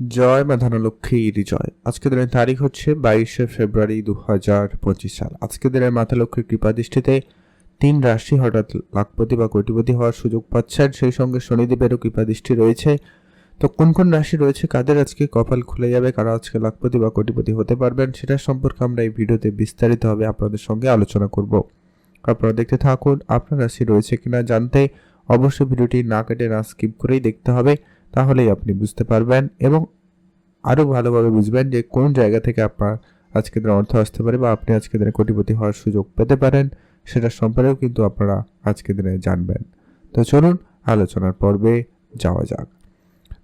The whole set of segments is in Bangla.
জয় মা ধনলক্ষ্মী জয়। আজকে দিনের তারিখ হচ্ছে বাইশে ফেব্রুয়ারি দু হাজার পঁচিশ সাল। আজকে দিনের মাতা লক্ষ্মীর কৃপা দৃষ্টিতে তিন রাশি হঠাৎ লাখপতি বা কোটিপতি হওয়ার সুযোগ পাচ্ছেন। সেই সঙ্গে শনিদেবেরও কৃপা দৃষ্টি রয়েছে। তো কোন কোন রাশি রয়েছে? কাদের আজকে কপাল খুলে যাবে? কারা আজকে লাখপতি বা কোটিপতি হতে পারবেন? সেটার সম্পর্কে আমরা এই ভিডিওতে বিস্তারিতভাবে আপনাদের সঙ্গে আলোচনা করব। আপনারা দেখতে থাকুন, আপনার রাশি রয়েছে কিনা জানতে অবশ্যই ভিডিওটি না কেটে না স্কিপ করেই দেখতে হবে। তাহলেই আপনি বুঝতে পারবেন এবং আরও ভালোভাবে বুঝবেন যে কোন জায়গা থেকে আপনার আজকে দিনে অর্থ আসতে পারে বা আপনি আজকে দিনে কোটিপতি হওয়ার সুযোগ পেতে পারেন সেটা সম্পর্কেও কিন্তু আপনারা আজকে দিনে জানবেন। তো চলুন আলোচনার পর্বে যাওয়া যাক।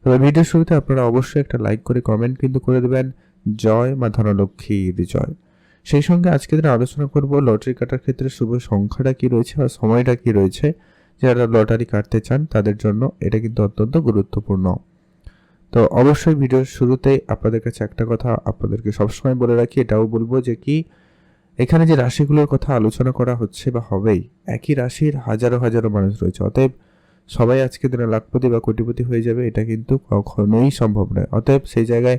তবে ভিডিওর শুরুতে আপনারা অবশ্যই একটা লাইক করে কমেন্ট কিন্তু করে দেবেন, জয় মা ধনলক্ষ্মীর জয় সেই সঙ্গে আজকে দিনে আলোচনা করব লটারি কাটার ক্ষেত্রে শুভ সংখ্যাটা কি রয়েছে বা সময়টা কি রয়েছে যারা লটারি কাটতে চান, তাদের জন্য এটা কিন্তু অত্যন্ত গুরুত্বপূর্ণ। তো অবশ্যই ভিডিওর শুরুতেই আপনাদের কাছে একটা কথা আপনাদেরকে সবসময় বলে রাখি, এটাও বলব যে কি, এখানে যে রাশিগুলোর কথা আলোচনা করা হচ্ছে বা হবেই, একই রাশির হাজারো হাজারো মানুষ রয়েছে। অতএব সবাই আজকে দিনে লাখপতি বা কোটিপতি হয়ে যাবে, এটা কিন্তু কখনোই সম্ভব নয়। অতএব সেই জায়গায়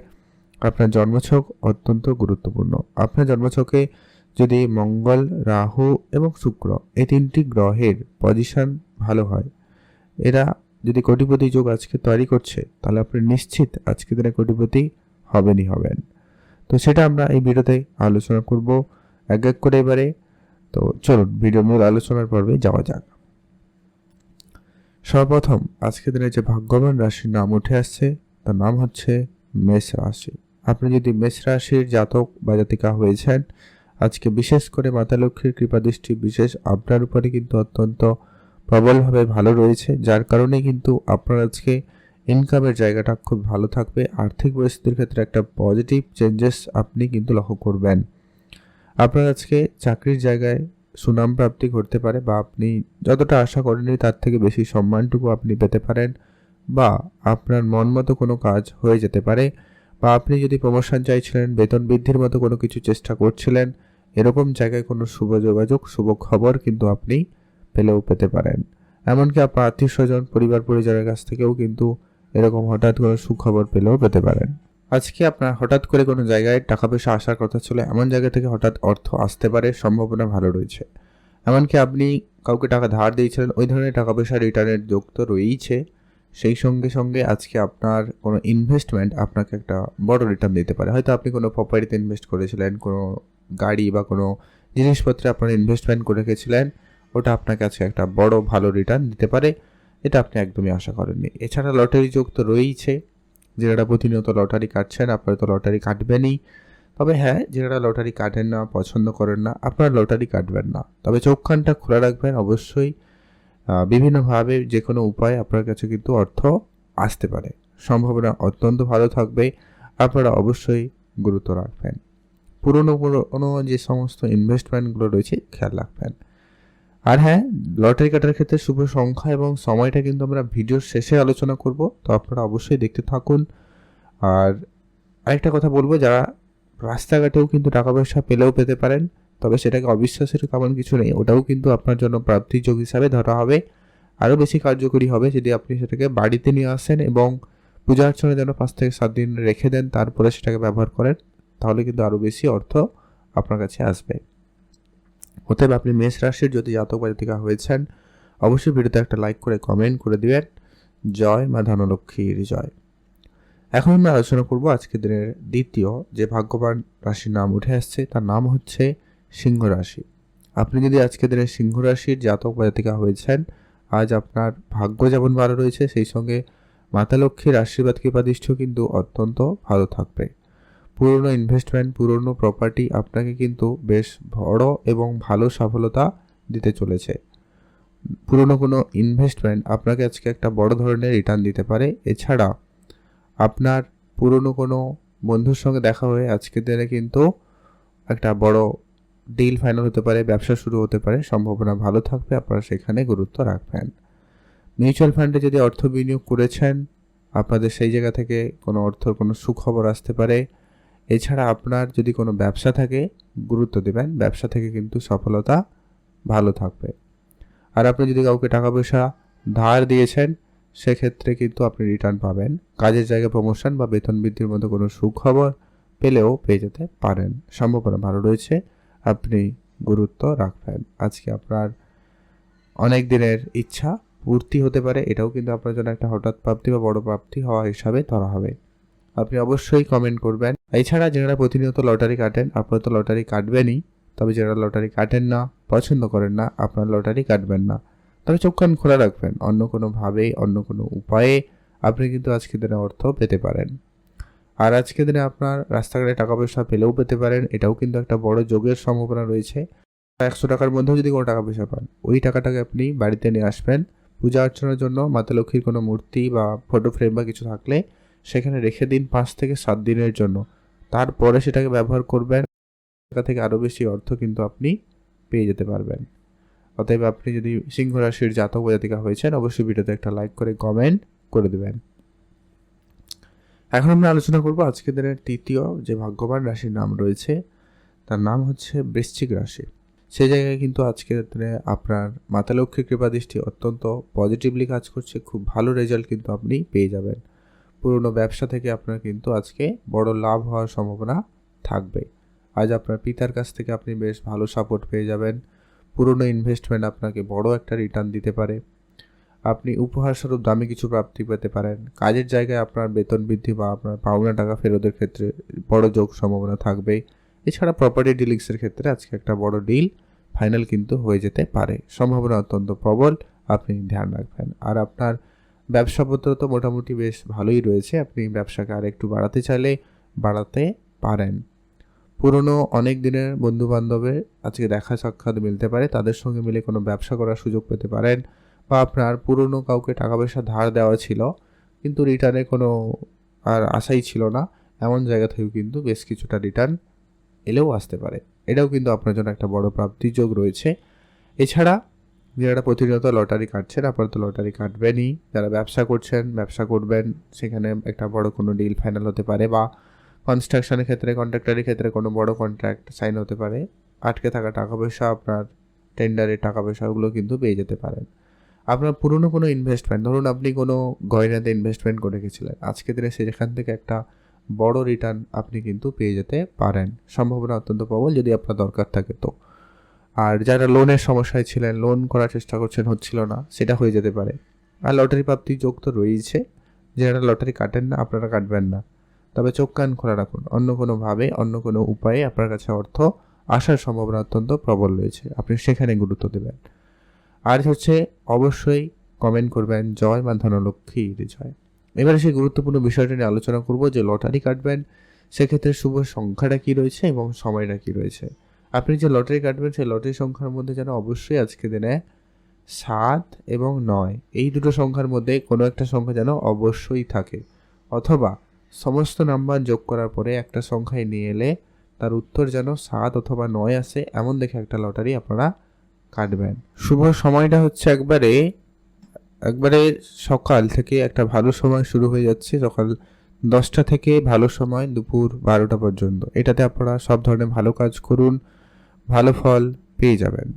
আপনার জন্মছক অত্যন্ত গুরুত্বপূর্ণ। আপনার জন্মছকে যদি মঙ্গল, রাহু এবং শুক্র, এই তিনটি গ্রহের পজিশন ভালো হয়। এরা যদি কোটিপতি যোগ আজকে তৈরি করছে, তাহলে আপনি নিশ্চিত আজকে দিনে কোটিপতি হবেনই হবেন। তো সেটা আমরা এই ভিডিওতে আলোচনা করব এক এক করে এবারে। তো চলুন ভিডিও মূল আলোচনার পর্বে যাওয়া যাক। সর্বপ্রথম আজকে দিনে যে ভাগ্যবান রাশির নাম উঠে আসছে, তার নাম হচ্ছে মেষ রাশি। আপনি যদি মেষ রাশির জাতক বা জাতিকা হয়েছেন, আজকে বিশেষ করে মাতা লক্ষ্মীর কৃপা দৃষ্টি বিশেষ আপনার উপরে কিন্তু অত্যন্ত প্রবলভাবে ভালো রয়েছে, যার কারণে কিন্তু আপনার আজকে ইনকামের জায়গাটা খুব ভালো থাকবে। আর্থিক পরিস্থিতির ক্ষেত্রে একটা পজিটিভ চেঞ্জেস আপনি কিন্তু লক্ষ্য করবেন। আপনার আজকে চাকরির জায়গায় সুনাম প্রাপ্তি করতে পারে বা আপনি যতটা আশা করেননি তার থেকে বেশি সম্মানটুকু আপনি পেতে পারেন বা আপনার মন মতো কোনো কাজ হয়ে যেতে পারে বা আপনি যদি প্রমোশন চাইছিলেন, বেতন বৃদ্ধির মতো কোনো কিছু চেষ্টা করছিলেন, এরকম জায়গায় কোনো শুভ যোগাযোগ, শুভ খবর কিন্তু আপনি পেলেও পেতে পারেন। এমনকি আপনার আত্মীয় স্বজন পরিবার, পরিজনের কাছ থেকেও কিন্তু এরকম হঠাৎ কোনো সুখবর পেলেও পেতে পারেন। আজকে আপনার হঠাৎ করে কোনো জায়গায় টাকা পয়সা আসার কথা ছিল, এমন জায়গা থেকে হঠাৎ অর্থ আসতে পারে, সম্ভাবনা ভালো রয়েছে। এমনকি আপনি কাউকে টাকা ধার দিয়েছিলেন, ওই ধরনের টাকা পয়সা রিটার্নের যোগ তো রয়েইছে। সেই সঙ্গে সঙ্গে আজকে আপনার কোনো ইনভেস্টমেন্ট আপনাকে একটা বড় রিটার্ন দিতে পারে। হয়তো আপনি কোনো প্রপার্টিতে ইনভেস্ট করেছিলেন, কোনো গাড়ি বা কোনো জিনিসপত্রে আপনার ইনভেস্টমেন্ট করে রেখেছিলেন ওটা আপনার কাছে একটা বড় ভালো রিটার্ন দিতে পারে, এটা আপনি একদমই আশা করেননি। এছাড়া লটারি যোগ তো রয়েইছে, যারা প্রতিনিয়ত লটারি কাটছেন, আপনারা তো লটারি কাটবেনই। তবে হ্যাঁ যারা লটারি কাটেন না, পছন্দ করেন না, আপনারা লটারি কাটবেন না। তবে চোখখানটা খোলা রাখবেন অবশ্যই। বিভিন্নভাবে যে কোনো উপায়ে আপনার কাছে কিন্তু অর্থ আসতে পারে। সম্ভাবনা অত্যন্ত ভালো থাকবে, আপনারা অবশ্যই গুরুত্ব রাখবেন। পুরনো পুরনো যে সমস্ত ইনভেস্টমেন্টগুলো রয়েছে, খেয়াল রাখবেন। আর হ্যাঁ লটারি কাটার ক্ষেত্রে শুভ সংখ্যা এবং সময়টা কিন্তু আমরা ভিডিওর শেষে আলোচনা করব, তো আপনারা অবশ্যই দেখতে থাকুন। আর আরেকটা কথা বলব, যারা রাস্তাঘাটেও কিন্তু টাকা পয়সা পেলেও পেতে পারেন, তবে সেটাকে অবিশ্বাসের তেমন কিছু নেই, ওটাও কিন্তু আপনার জন্য প্রাপ্তির যোগ হিসাবে ধরা হবে। আরও বেশি কার্যকরী হবে যদি আপনি সেটাকে বাড়িতে নিয়ে আসেন এবং পূজা অর্চনার যেন পাঁচ থেকে সাত দিন রেখে দেন, তারপরে সেটাকে ব্যবহার করেন, তাহলে কিন্তু আরও বেশি অর্থ আপনার কাছে আসবে। অতএব আপনি মেষ রাশির যদি জাতক বা জাতিকা হয়েছেন, অবশ্যই ভিডিওতে একটা লাইক করে কমেন্ট করে দিবেন। জয় মা ধনলক্ষ্মীর জয়। এখন আমরা আলোচনা করব আজকের দিনের দ্বিতীয় যে ভাগ্যবান রাশির নাম উঠে আসছে, তার নাম হচ্ছে সিংহ রাশি। আপনি যদি আজকের দিনে সিংহ রাশির জাতক বা জাতিকা হয়েছেন, আজ আপনার ভাগ্য যেমন ভালো রয়েছে, সেই সঙ্গে মাতা লক্ষ্মীর আশীর্বাদ কৃপাদিষ্ঠ কিন্তু অত্যন্ত ভালো থাকবে। পুরনো ইনভেস্টমেন্ট পুরনো প্রপার্টি আপনাকে কিন্তু বেশ বড় এবং ভালো সফলতা দিতে চলেছে। পুরনো কোনো ইনভেস্টমেন্ট আপনাকে আজকে একটা বড় ধরনের রিটার্ন দিতে পারে। এছাড়া আপনার পুরনো কোনো বন্ধুর সঙ্গে দেখা হয়ে আজকের দিনে কিন্তু একটা বড় ডিল ফাইনাল হতে পারে, ব্যবসা শুরু হতে পারে। সম্ভাবনা ভালো থাকবে, আপনারা সেখানে গুরুত্ব রাখবেন। মিউচুয়াল ফান্ডে যদি অর্থ বিনিয়োগ করেছেন, আপনাদের সেই জায়গা থেকে কোনো অর্থর কোনো সুখবর আসতে পারে। এছাড়া আপনার যদি কোনো ব্যবসা থাকে, গুরুত্ব দেবেন। ব্যবসা থেকে কিন্তু সফলতা ভালো থাকবে। আর আপনি যদি কাউকে টাকা পয়সা ধার দিয়েছেন, সেক্ষেত্রে কিন্তু আপনি রিটার্ন পাবেন। কাজের জায়গায় প্রমোশন বা বেতন বৃদ্ধির মতো কোনো সুখবর পেলেও পেয়ে যেতে পারেন। সম্ভাবনা ভালো রয়েছে। আপনি গুরুত্ব রাখবেন। আজকে আপনার অনেক দিনের ইচ্ছা পূর্তি হতে পারে। এটাও কিন্তু আপনার জন্য একটা হঠাৎ প্রাপ্তি বা বড় প্রাপ্তি হওয়া হিসাবে ধরা হবে। আপনি অবশ্যই কমেন্ট করবেন। এছাড়া যারা প্রতিনিয়ত লটারি কাটেন, আপনারা তো লটারি কাটবেনই। তবে যারা লটারি কাটেন না, পছন্দ করেন না, আপনার লটারি কাটবেন না। তবে চোখ কান খোলা রাখবেন, অন্য কোনোভাবেই অন্য কোনো উপায়ে আপনি কিন্তু আজকের দিনে অর্থ পেতে পারেন। আর আজকের দিনে আপনার রাস্তাঘাটে টাকা পয়সা পেলেও পেতে পারেন, এটাও কিন্তু একটা বড় যোগের সম্ভাবনা রয়েছে। একশো টাকার মধ্যেও যদি কোনো টাকা পয়সা পান, ওই টাকাটাকে আপনি বাড়িতে নিয়ে আসবেন। পূজা অর্চনার জন্য মাতা লক্ষ্মীর কোনো মূর্তি বা ফটো ফ্রেম বা কিছু থাকলে সেখানে রেখে দিন পাঁচ থেকে সাত দিনের জন্য। তারপরে সেটাকে ব্যবহার করবেন টাকা থেকে আরও বেশি অর্থ কিন্তু আপনি পেয়ে যেতে পারবেন। অতএব আপনি যদি সিংহ রাশির জাতক জাতিকা হয়েছেন, অবশ্যই ভিডিওতে একটা লাইক করে কমেন্ট করে দেবেন। এখন আমরা আলোচনা করব আজকের দিনের তৃতীয় যে ভাগ্যবান রাশির নাম রয়েছে, তার নাম হচ্ছে বৃশ্চিক রাশি। সেই জায়গায় কিন্তু আজকের দিনে আপনার মাতা লক্ষ্মীর কৃপা দৃষ্টি অত্যন্ত পজিটিভলি কাজ করছে, খুব ভালো রেজাল্ট কিন্তু আপনি পেয়ে যাবেন। পুরনো ব্যবসা থেকে আপনার কিন্তু আজকে বড় লাভ হওয়ার সম্ভাবনা থাকবে। আজ আপনার পিতার কাছ থেকে আপনি বেশ ভালো সাপোর্ট পেয়ে যাবেন। পুরনো ইনভেস্টমেন্ট আপনাকে বড় একটা রিটার্ন দিতে পারে। আপনি উপহারস্বরূপ দামি কিছু প্রাপ্তি পেতে পারেন। কাজের জায়গায় আপনার বেতন বৃদ্ধি বা আপনার পাওনা টাকা ফেরতের ক্ষেত্রে বড় যোগ সম্ভাবনা থাকবে এছাড়া প্রপার্টি ডিলিংসের ক্ষেত্রে আজকে একটা বড় ডিল ফাইনাল কিন্তু হয়ে যেতে পারে। সম্ভাবনা অত্যন্ত প্রবল, আপনি ধ্যান রাখবেন। আর আপনার ব্যবসাপত্র তো মোটামুটি বেশ ভালোই রয়েছে। আপনি ব্যবসাকে আর একটু বাড়াতে চাইলে বাড়াতে পারেন। পুরনো অনেক দিনের বন্ধু বান্ধবের আজকে দেখা সাক্ষাৎ মিলতে পারে। তাদের সঙ্গে মিলে কোনো ব্যবসা করার সুযোগ পেতে পারেন বা আপনার পুরনো কাউকে টাকা পয়সা ধার দেওয়া ছিল কিন্তু রিটার্নে কোনো আর আশাই ছিল না। এমন জায়গা থেকেও কিন্তু বেশ কিছুটা রিটার্ন এলেও আসতে পারে। এটাও কিন্তু আপনার জন্য একটা বড় প্রাপ্তির যোগ রয়েছে। এছাড়া যারা প্রতিনিয়ত লটারি কাটছেন, আপাতত লটারি কাটবেনই। যারা ব্যবসা করছেন, ব্যবসা করবেন, সেখানে একটা বড় কোনো ডিল ফাইনাল হতে পারে বা কনস্ট্রাকশনের ক্ষেত্রে কন্ট্রাক্টারের ক্ষেত্রে কোনো বড় কন্ট্রাক্ট সাইন হতে পারে। আটকে থাকা টাকা পয়সা আপনার টেন্ডারের টাকা পয়সাগুলো কিন্তু পেয়ে যেতে পারেন। আপনার পুরনো কোনো ইনভেস্টমেন্ট ধরুন আপনি কোনো গয়নাতে ইনভেস্টমেন্ট করে গেছিলেন আজকে দিনে সেখান থেকে একটা বড় রিটার্ন আপনি কিন্তু পেয়ে যেতে পারেন। সম্ভাবনা অত্যন্ত প্রবল যদি আপনার দরকার থাকে তো। আর যারা লোনের সমস্যায় ছিলেন লোন করার চেষ্টা করছেন, হচ্ছিল না। সেটা হয়ে যেতে পারে। আর লটারি প্রাপ্তির যোগ তো রয়েছে যারা লটারি কাটেন না, আপনারা কাটবেন না। তবে চোখ কান খোলা রাখুন। অন্য কোনোভাবে অন্য কোনো উপায়ে আপনার কাছে অর্থ আসার সম্ভাবনা অত্যন্ত প্রবল রয়েছে। আপনি সেখানে গুরুত্ব দেবেন। আর হচ্ছে, অবশ্যই কমেন্ট করবেন, জয় মা ধনলক্ষ্মীর জয়। এবারে সেই গুরুত্বপূর্ণ বিষয়টা নিয়ে আলোচনা করব যে লটারি কাটবেন, সেক্ষেত্রে শুভ সংখ্যাটা কী রয়েছে এবং সময়টা কী রয়েছে? আপনি যে লটারি কাটবেন, সেই লটারি সংখ্যার মধ্যে যেন অবশ্যই আজকে দিনে সাত এবং নয়, এই দুটো সংখ্যার মধ্যে কোনো একটা সংখ্যা যেন অবশ্যই থাকে। অথবা সমস্ত নাম্বার যোগ করার পরে একটা সংখ্যায় নিয়ে এলে তার উত্তর যেন সাত অথবা নয় আসে, এমন দেখে একটা লটারি আপনারা কাটবেন। শুভ সময়টা হচ্ছে একবারে একবারে সকাল থেকে একটা ভালো সময় শুরু হয়ে যাচ্ছে, সকাল দশটা থেকে ভালো সময় দুপুর বারোটা পর্যন্ত। এটাতে আপনারা সব ধরনের ভালো কাজ করুন ভালো ফল পেয়ে যাবেন।